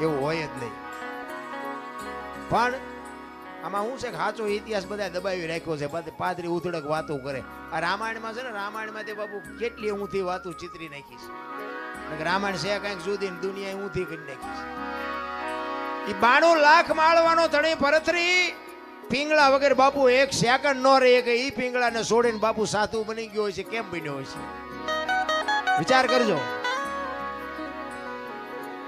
એવું હોય જ નહીં. પણ આમાં શું છે કે સાચો ઇતિહાસ બધા દબાવી રાખ્યો છે. પાદરી ઉથડક વાતો કરે. આ રામાયણમાં છે ને, રામાયણમાં તે બાપુ કેટલી ઊંધી વાતો ચિતરી નાખી છે. રામાયણ છે કાંઈક જુદી ને દુનિયા ઊંધી કરી નાખી છે. ઈ બાણું લાખ માળવાનો ધણી ભરતરી પિંગળા વગર બાપુ એક સેકન્ડ નો રહે કે એ પિંગળાને છોડીને બાપુ સાધુ બની ગયો હોય છે. કેમ બન્યો હોય છે? વિચાર કરજો.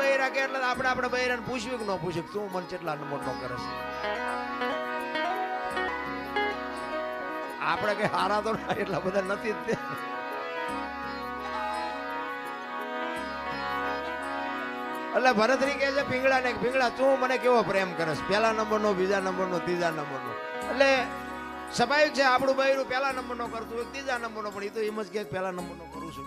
બૈરા કે એટલે આપણે આપણા બૈરાને પૂછ્યું કે ન પૂછ્યું? તું મને કેટલા મોટો કરે છે? આપણે કે હારા તો એટલા બધા નથી જ એટલે ભરતરી કહે છે પીંગળા ને પીંગળા તું મને કેવો પ્રેમ કરસ પહેલા નંબરનો બીજા નંબરનો ત્રીજા નંબરનો એટલે સ્વાભાવિક છે, આપણું બૈરું પહેલા નંબરનો કરતું હોય ત્રીજા નંબરનો પણ એ તો એમ જ કે પહેલા નંબરનો કરું છું.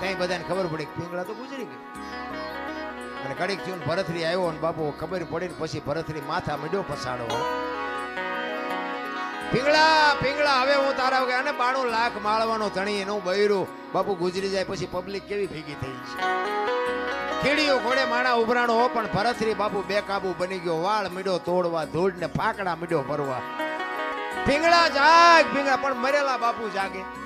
ત્યાં બધાને ખબર પડી પિંગળા તો ગુજરી ગઈ. અને કડીક થયું ભરથરી આવ્યો ને બાપુ, ખબર પડી ને પછી ભરથરી માથા મીડ્યો પસાડો પિંગળા પિંગળા હવે હું તારા વગર અને બાણું લાખ માળવાનો ધણી એનું બૈરું. બાપુ ગુજરી જાય પછી પબ્લિક કેવી ભેગી થઈ છે? ખીડીઓ ઘોડે માણા ઉભરાણો પણ ભરથરી બાપુ બેકાબુ બની ગયો. વાળ મીડો તોડવા, ધૂળ ને ફાકડા મીડો ભરવા. પિંગળા જાગ પિંગળા પણ મરેલા બાપુ જાગે.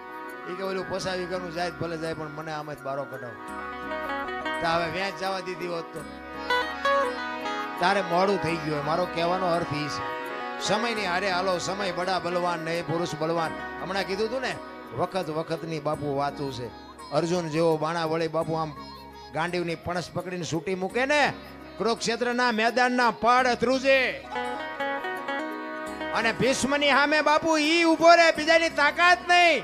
એ કે ઓલું પસાવી કરવું જાય ભલે જાય, પણ મને આમ જ બારો કઢાવ. તો હવે વેચ જવા દીધી હોત તો. તારે મોડું થઈ ગયું મારો કહેવાનો અર્થ એ છે. સમયની હારે હાલો, સમય બડા બલવાન ને પુરુષ બલવાન. હમણાં કીધું તું ને, વખત વખતની બાપુ વાતું છે. અર્જુન જેવો બાણા વળી બાપુ આમ ગાંડીવની પણસ પકડીને સૂટી મૂકે ને, કુરુક્ષેત્રના મેદાનના પડ ધ્રુજે. અને ભીષ્મની સામે બાપુ ઈ ઊભો રે બીજાની તાકાત નહીં.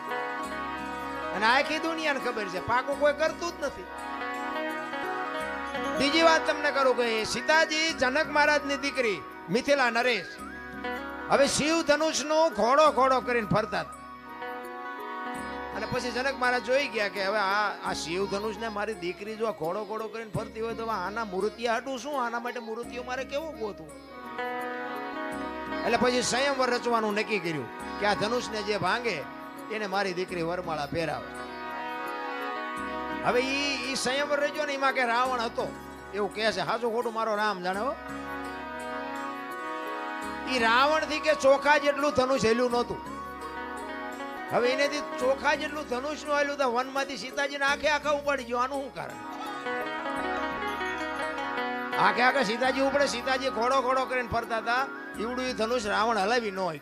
અને આખી દુનિયાને ખબર છે. પાકું કોઈ કરતું જ નથી. બીજી વાત તમને કરું કે સીતાજી જનક મહારાજની દીકરી મિથિલા નરેશ. હવે શિવ ધનુષનું ઘોડો ઘોડો કરીને ફરતા અને પછી જનક મહારાજ જોઈ ગયા કે હવે આ આ શિવ ધનુષને મારી દીકરી જો ઘોડો ઘોડો કરીને ફરતી હોય તો આના મૂર્તિ હાટું શું? આના માટે મૂર્તિઓ મારે કેવું ગોતું? એટલે પછી સંયમવર રચવાનું નક્કી કર્યું કે આ ધનુષને જે ભાંગે એને મારી દીકરી વરમાળા પહેરાવે. હવે ઈ ઈ સંયમ રચ્યો ને એમાં કે રાવણ હતો. એવું કહે છે, હાચું ખોટું મારો રામ જાણે ઈ રાવણથી કે ચોખા જેટલું ધનુષ હેલું નહોતું. હવે એનેથી ચોખા જેટલું ધનુષનું હેલું તો વનમાંથી સીતાજીને આખે આખા ઉપાડી ગયો. આનું શું કારણ? આખે આખે સીતાજી ઉપડે, સીતાજી ઘોડો ઘોડો કરીને ફરતા હતા. એવડું ધનુષ રાવણ હલાવી ન હોય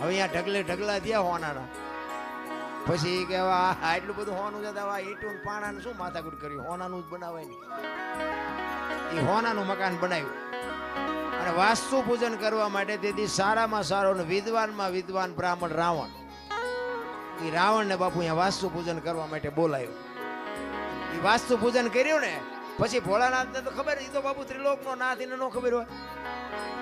હવે અહીંયા ઢગલે ઢગલા થયા હોનાના પછી એ આ આટલું બધું હોનું છે તો ઈટું પાણાનું શું માથાકૂટ કર્યું? હોનાનું જ બનાવાય ને. એ હોનાનું મકાન બનાવ્યું. અને વાસ્તુ પૂજન કરવા માટે તેથી સારામાં સારો ને વિદ્વાનમાં વિદ્વાન બ્રાહ્મણ રાવણ. એ રાવણને બાપુ અહીંયા વાસ્તુ પૂજન કરવા માટે બોલાયો. એ વાસ્તુ પૂજન કર્યું ને, પછી ભોળાનાથને તો ખબર એ તો બાપુ ત્રિલોકનો નાથ, એને ન ખબર હોય.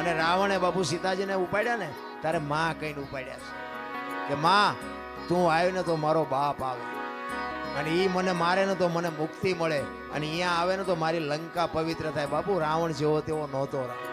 અને રાવણે બાપુ સીતાજીને ઉપાડ્યા ને તારે માં કહીને ઉપાડ્યા છે કે, માં, તું આવ્યો ને તો મારો બાપ આવે અને એ મને મારે ને તો મને મુક્તિ મળે અને અહીંયા આવે ને તો મારી લંકા પવિત્ર થાય. બાપુ, રાવણ જેવો તેવો નહોતો રાવણ